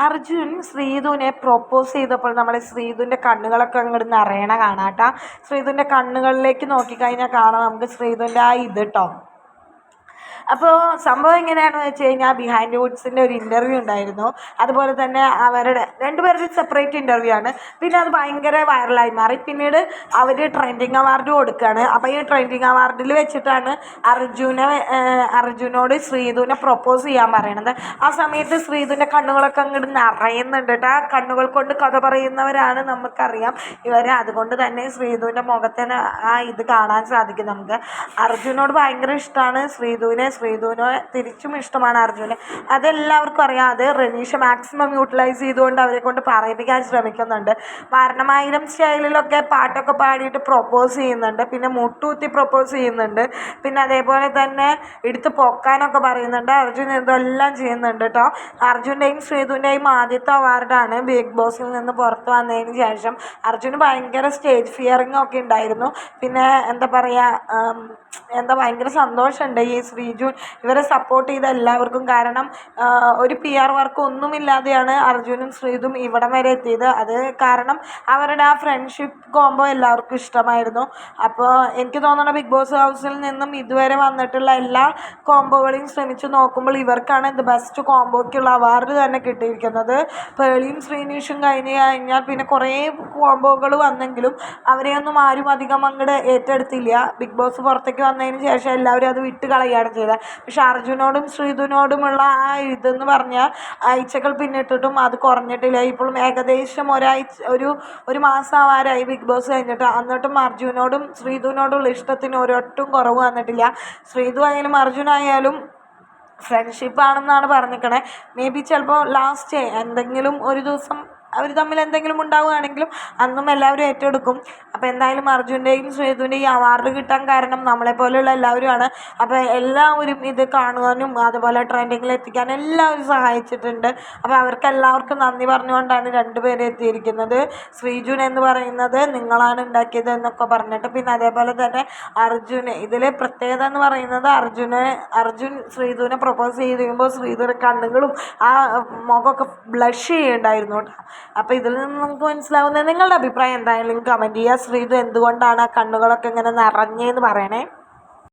Arjun ശ്രീധുവിനെ propose ചെയ്തപ്പോൾ നമ്മുടെ ശ്രീധുവിന്റെ കണ്ണുകളൊക്കെ അങ്ങോട്ട് നിറയണ കാണാം കേട്ടോ ശ്രീധുവിന്റെ കണ്ണുകളിലേക്ക് നോക്കിക്കഴിഞ്ഞാൽ കാണാം നമുക്ക് ശ്രീധുവിന്റെ ആ ഇത് കേട്ടോ അപ്പോൾ സംഭവം എങ്ങനെയാണെന്ന് വെച്ച് കഴിഞ്ഞാൽ ബിഹൈൻഡ് വുഡ്സിന്റെ ഒരു ഇന്റർവ്യൂ ഉണ്ടായിരുന്നു. അതുപോലെ തന്നെ അവരുടെ രണ്ടുപേരുടെ സെപ്പറേറ്റ് ഇന്റർവ്യൂ ആണ്. പിന്നെ അത് ഭയങ്കര വൈറലായി മാറി. പിന്നീട് അവർ ട്രെൻഡിങ് അവാർഡ് കൊടുക്കുകയാണ്. അപ്പോൾ ഈ ട്രെൻഡിങ് അവാർഡിൽ വെച്ചിട്ടാണ് അർജുനെ അർജുനോട് ശ്രീധുവിനെ പ്രൊപ്പോസ് ചെയ്യാൻ പറയണത്. ആ സമയത്ത് ശ്രീധുവിന്റെ കണ്ണുകളൊക്കെ അങ്ങോട്ട് നിറയുന്നുണ്ട് കേട്ടോ. ആ കണ്ണുകൾ കൊണ്ട് കഥ പറയുന്നവരാണ് നമുക്കറിയാം. ഇവർ അതുകൊണ്ട് തന്നെ ശ്രീധുവിന്റെ മുഖത്തിന് ആ ഇത് കാണാൻ സാധിക്കും നമുക്ക്. അർജുനോട് ഭയങ്കര ഇഷ്ടമാണ് ശ്രീധുവിനെ ശ്രീധുവിനെ തിരിച്ചും ഇഷ്ടമാണ് അർജുനെ. അതെല്ലാവർക്കും അറിയാം. അത് റനീഷ് മാക്സിമം യൂട്ടിലൈസ് ചെയ്തുകൊണ്ട് അവരെ കൊണ്ട് പറയിപ്പിക്കാൻ ശ്രമിക്കുന്നുണ്ട്. വാരണമായിരം സ്റ്റൈലിലൊക്കെ പാട്ടൊക്കെ പാടിയിട്ട് പ്രൊപ്പോസ് ചെയ്യുന്നുണ്ട്. പിന്നെ മുട്ടൂത്തി പ്രൊപ്പോസ് ചെയ്യുന്നുണ്ട്. പിന്നെ അതേപോലെ തന്നെ എടുത്ത് പൊക്കാനൊക്കെ പറയുന്നുണ്ട്. അർജുൻ ഇതെല്ലാം ചെയ്യുന്നുണ്ട് കേട്ടോ അർജുന്റെയും ശ്രീധുവിന്റെയും ആദ്യത്തെ അവാർഡാണ് ബിഗ് ബോസിൽ നിന്ന് പുറത്ത് വന്നതിന് ശേഷം. അർജുന് ഭയങ്കര സ്റ്റേജ് ഫിയറിംഗ് ഒക്കെ ഉണ്ടായിരുന്നു. പിന്നെ എന്താ പറയുക എന്താ ഭയങ്കര സന്തോഷമുണ്ട് ഈ ശ്രീജു. ഇവരെ സപ്പോർട്ട് ചെയ്ത എല്ലാവർക്കും കാരണം ഒരു പി ആർ വർക്ക് ഒന്നുമില്ലാതെയാണ് അർജുനും ശ്രീതും ഇവിടം വരെ എത്തിയത്. അത് കാരണം അവരുടെ ആ ഫ്രണ്ട്ഷിപ്പ് കോംബോ എല്ലാവർക്കും ഇഷ്ടമായിരുന്നു. അപ്പോൾ എനിക്ക് തോന്നുന്നു ബിഗ് ബോസ് ഹൗസിൽ നിന്നും ഇതുവരെ വന്നിട്ടുള്ള എല്ലാ കോംബോകളെയും ശ്രമിച്ചു നോക്കുമ്പോൾ ഇവർക്കാണ് ഇത് ബെസ്റ്റ് കോംബോയ്ക്കുള്ള അവാർഡ് തന്നെ കിട്ടിയിരിക്കുന്നത്. പേളിയും ശ്രീനീഷും കഴിഞ്ഞ് കഴിഞ്ഞാൽ പിന്നെ കുറേ കോംബോകൾ വന്നെങ്കിലും അവരെയൊന്നും ആരും അധികം അങ്ങോട്ട് ഏറ്റെടുത്തില്ല. ബിഗ് ബോസ് പുറത്തേക്ക് വന്നതിന് ശേഷം എല്ലാവരും അത് വിട്ട് കളയുകയാണ് ചെയ്തത്. പക്ഷെ അർജുനോടും ശ്രീധുനോടുമുള്ള ആ ഇതെന്ന് പറഞ്ഞാൽ ആഴ്ചകൾ പിന്നിട്ടിട്ടും അത് കുറഞ്ഞിട്ടില്ല. ഇപ്പോഴും ഏകദേശം ഒരാഴ്ച ഒരു ഒരു മാസം ആവാറായി ബിഗ് ബോസ് കഴിഞ്ഞിട്ട്. എന്നിട്ടും അർജുനോടും ശ്രീധുവിനോടുള്ള ഇഷ്ടത്തിന് ഒരൊട്ടും കുറവ് വന്നിട്ടില്ല. ശ്രീധു ആയാലും അർജുനായാലും ഫ്രണ്ട്ഷിപ്പ് ആണെന്നാണ് പറഞ്ഞിരിക്കണേ. മേ ബി ചിലപ്പോൾ ലാസ്റ്റ് എന്തെങ്കിലും ഒരു ദിവസം അവർ തമ്മിൽ എന്തെങ്കിലും ഉണ്ടാവുകയാണെങ്കിലും അന്നും എല്ലാവരും ഏറ്റെടുക്കും. അപ്പോൾ എന്തായാലും അർജുന്റെയും ശ്വേതുവിന്റെയും അവാർഡ് കിട്ടാൻ കാരണം നമ്മളെ പോലെയുള്ള എല്ലാവരുമാണ്. അപ്പോൾ എല്ലാവരും ഇത് കാണുവാനും അതുപോലെ ട്രെൻഡിങ്ങിൽ എത്തിക്കാനും എല്ലാവരും സഹായിച്ചിട്ടുണ്ട്. അപ്പോൾ അവർക്ക് എല്ലാവർക്കും നന്ദി പറഞ്ഞുകൊണ്ടാണ് രണ്ടുപേരും എത്തിയിരിക്കുന്നത്. ശ്രീജുൻ എന്ന് പറയുന്നത് നിങ്ങളാണ് ഉണ്ടാക്കിയത് എന്നൊക്കെ പറഞ്ഞിട്ട് പിന്നെ അതേപോലെ തന്നെ അർജുന് ഇതിലെ പ്രത്യേകത എന്ന് പറയുന്നത് അർജുന് അർജുൻ ശ്രീധുവിനെ പ്രൊപ്പോസ് ചെയ്ത് കഴിയുമ്പോൾ ശ്രീധുവിന്റെ കണ്ണുകളും ആ മുഖമൊക്കെ ബ്ലഷ് ചെയ്യുന്നുണ്ടായിരുന്നു കേട്ടോ. അപ്പോൾ ഇതിൽ നിന്ന് നമുക്ക് മനസ്സിലാവുന്നത് നിങ്ങളുടെ അഭിപ്രായം എന്തായാലും കമന്റ് ചെയ്യുക. ശ്രീതു എന്തുകൊണ്ടാണ് ആ കണ്ണുകളൊക്കെ ഇങ്ങനെ നിറഞ്ഞതെന്ന് പറയണേ?